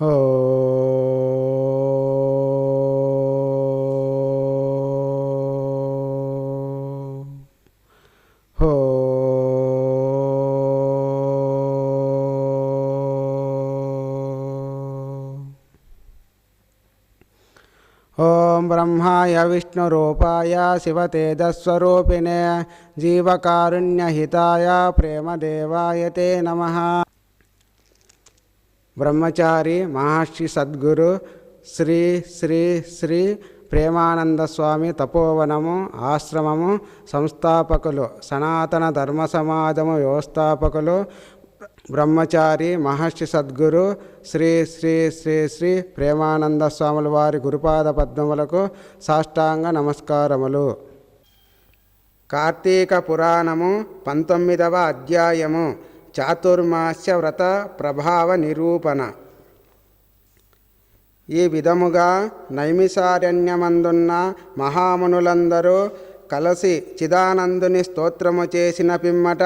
ॐ ब्रह्माय विष्णुरूपाय शिवतेजस्वरूपिणे जीवकारुण्यहिताय प्रेमदेवाय ते नमः బ్రహ్మచారి మహర్షి సద్గురు శ్రీ శ్రీ శ్రీ ప్రేమానంద స్వామి తపోవనము ఆశ్రమము సంస్థాపకులు సనాతన ధర్మ సమాజము వ్యవస్థాపకులు బ్రహ్మచారి మహర్షి సద్గురు శ్రీ శ్రీ శ్రీ శ్రీ ప్రేమానంద స్వాముల వారి గురుపాద పద్మములకు సాష్టాంగ నమస్కారములు. కార్తీక పురాణము పంతొమ్మిదవ అధ్యాయము. చాతుర్మాస్య వ్రత ప్రభావ నిరూపణ. ఈ విధముగా నైమిసారణ్యమందున్న మహామునులందరూ కలసి చిదానందుని స్తోత్రము చేసిన పిమ్మట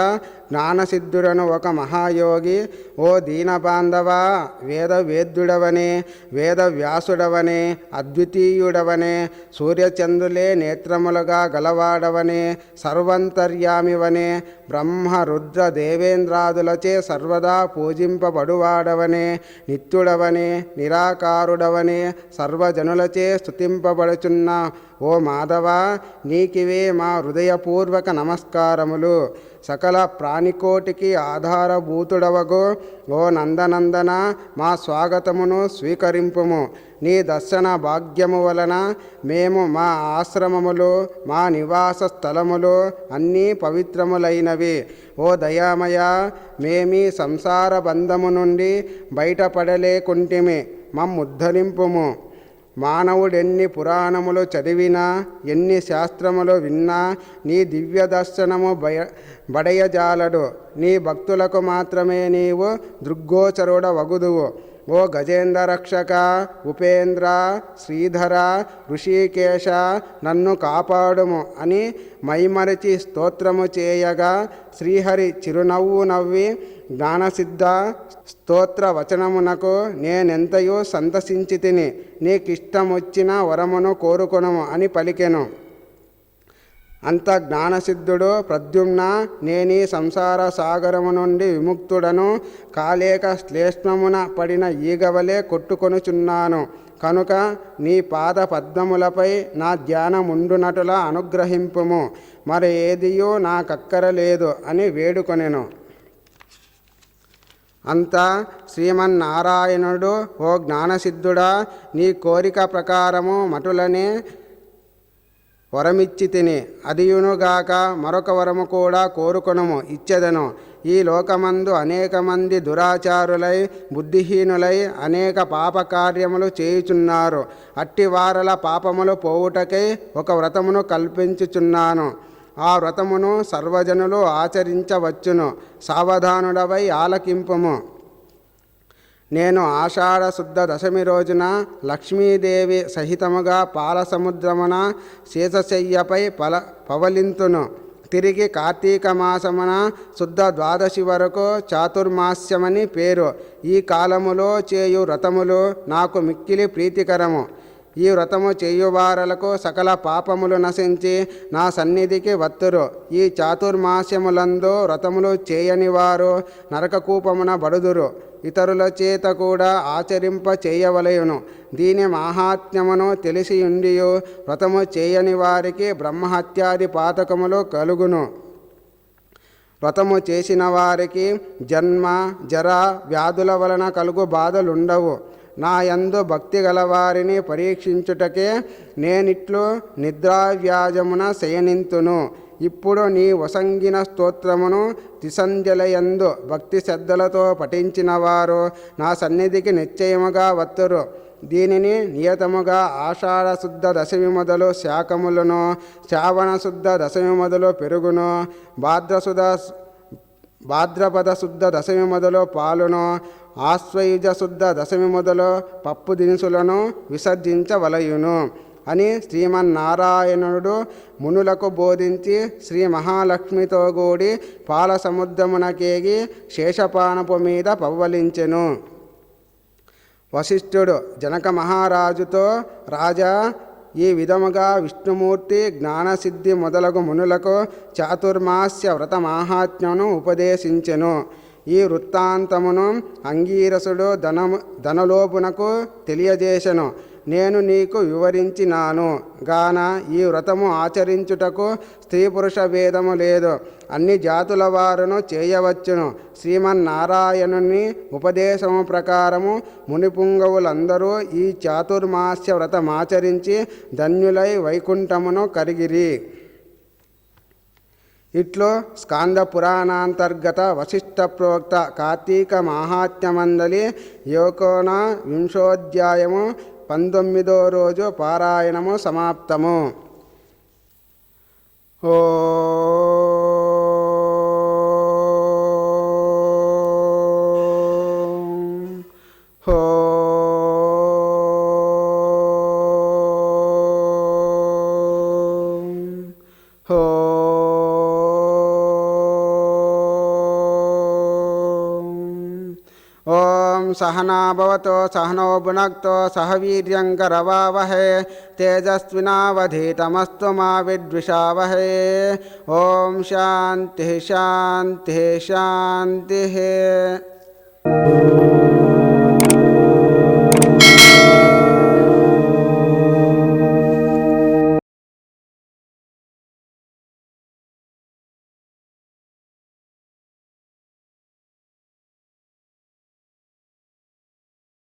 జ్ఞానసిద్ధుడను ఒక మహాయోగి. ఓ దీనబాంధవా వేద వేద్యుడవనే వేద వ్యాసుడవనే అద్వితీయుడవనే సూర్యచంద్రులే నేత్రములుగా గలవాడవనే సర్వంతర్యామివనే బ్రహ్మ రుద్ర దేవేంద్రాదులచే సర్వదా పూజింపబడువాడవనే నిత్యుడవనే నిరాకారుడవనే సర్వజనులచే స్తుతింపబడుచున్న. ఓ మాధవ నీకివే మా హృదయపూర్వక నమస్కారములు. సకల ప్రాణికోటికి ఆధారభూతుడవగో. ఓ నందనందన మా స్వాగతమును స్వీకరింపుము. నీ దర్శన భాగ్యము వలన మేము మా ఆశ్రమములు మా నివాస స్థలములు అన్నీ పవిత్రములైనవి. ఓ దయామయ మేమీ సంసార బంధము నుండి బయటపడలేకుంటిమి మమ్ముద్ధరింపుము. మానవుడెన్ని పురాణములు చదివినా ఎన్ని శాస్త్రములు విన్నా నీ దివ్య దర్శనము బయ బడయజాలడు. నీ భక్తులకు మాత్రమే నీవు దృగ్గోచరుడ వగుదువు ఓ గజేంద్ర రక్షక ఉపేంద్ర శ్రీధర ఋషికేశ నన్ను కాపాడుము అని మైమరచి స్తోత్రము చేయగా శ్రీహరి చిరునవ్వు నవ్వి జ్ఞానసిద్ధ స్తోత్ర వచనమునకు నేనెంతయో సంతసించి తిని నీకిష్టమొచ్చిన వరమును కోరుకొనము అని పలికెను. అంత జ్ఞానసిద్ధుడు ప్రద్యుమ్న నేనీ సంసార సాగరము నుండి విముక్తుడను కాలేక శ్లేష్మమున పడిన ఈగవలే కొట్టుకొనుచున్నాను. కనుక నీ పాద పద్మములపై నా ధ్యానముండునటుల అనుగ్రహింపుము. మరి ఏదియో నాకక్కరలేదు అని వేడుకొనెను. అంతా శ్రీమన్నారాయణుడు ఓ జ్ఞానసిద్ధుడా నీ కోరిక ప్రకారము మటులనే వరమిచ్చి తిని అదియునుగాక మరొక వరము కూడా కోరుకొనము ఇచ్చెదను. ఈ లోకమందు అనేక మంది దురాచారులై బుద్ధిహీనులై అనేక పాపకార్యములు చేయుచున్నారు. అట్టివారల పాపములు పోవుటకై ఒక వ్రతమును కల్పించుచున్నాను. ఆ వ్రతమును సర్వజనులు ఆచరించవచ్చును. సావధానుడవై ఆలకింపము. నేను ఆషాఢ శుద్ధ దశమి రోజున లక్ష్మీదేవి సహితముగా పాలసముద్రమున శీతశయ్యపై పల పవలింతును. తిరిగి కార్తీక మాసమున శుద్ధ ద్వాదశి వరకు చాతుర్మాస్యమని పేరు. ఈ కాలములో చేయు వ్రతములు నాకు మిక్కిలి ప్రీతికరము. ఈ వ్రతము చేయువారలకు సకల పాపములు నశించి నా సన్నిధికి వత్తురు. ఈ చాతుర్మాస్యములందు వ్రతములు చేయని వారు నరకకూపమున బడుదురు. ఇతరుల చేత కూడా ఆచరింప చేయవలయును. దీని మాహాత్మ్యమును తెలిసి ఉండియు వ్రతము చేయని వారికి బ్రహ్మహత్యాది పాతకములు కలుగును. వ్రతము చేసిన వారికి జన్మ జర వ్యాధుల వలన కలుగు బాధలుండవు. నా యందు భక్తి గలవారిని పరీక్షించుటకే నేనిట్లు నిద్రావ్యాజమున శయనింతును. ఇప్పుడు నీ వసంగిన స్తోత్రమును త్రిసంధ్యలయందు భక్తి శ్రద్ధలతో పఠించిన వారు నా సన్నిధికి నిశ్చయముగా వత్తురు. దీనిని నియతముగా ఆషాఢ శుద్ధ దశమి మొదలు శాఖములను శ్రావణ శుద్ధ దశమి మొదలు పెరుగును భాద్రశుద్ధ భాద్రపద శుద్ధ దశమి మొదలు పాలును ఆశ్వయుజ శుద్ధ దశమి మొదలు పప్పు దినుసులను విసర్జించవలయును అని శ్రీమన్నారాయణుడు మునులకు బోధించి శ్రీ మహాలక్ష్మితో కూడి పాల సముద్రమునకేగి శేషపానపు మీద పవ్వలించెను. వశిష్ఠుడు జనక మహారాజుతో రాజా ఈ విధముగా విష్ణుమూర్తి జ్ఞానసిద్ధి మొదలగు మునులకు చాతుర్మాస్య వ్రత మాహాత్మ్యను ఉపదేశించెను. ఈ వృత్తాంతమును అంగీరసుడు ధనము ధనలోపునకు తెలియజేశను నేను నీకు వివరించినాను. గాన ఈ వ్రతము ఆచరించుటకు స్త్రీ పురుష భేదము లేదు. అన్ని జాతుల వారును చేయవచ్చును. శ్రీమన్నారాయణుని ఉపదేశము ప్రకారము మునిపుంగవులందరూ ఈ చాతుర్మాస్య వ్రతమాచరించి ధన్యులై వైకుంఠమును కరిగిరి. ఇట్లో స్కాంద పురాణాంతర్గత వశిష్ఠ ప్రోక్త కార్తీక మాహాత్మ్యమందలి యోకోన వింశోధ్యాయము పంతొమ్మిదో రోజు పారాయణము సమాప్తము. ఓ హో सहनाभवत सहनो भुनक्तो सह वीर्यङ्करवावहे तेजस्विनावधीतमस्तु मा विद्विषावहे शाति शाति शान्तिः।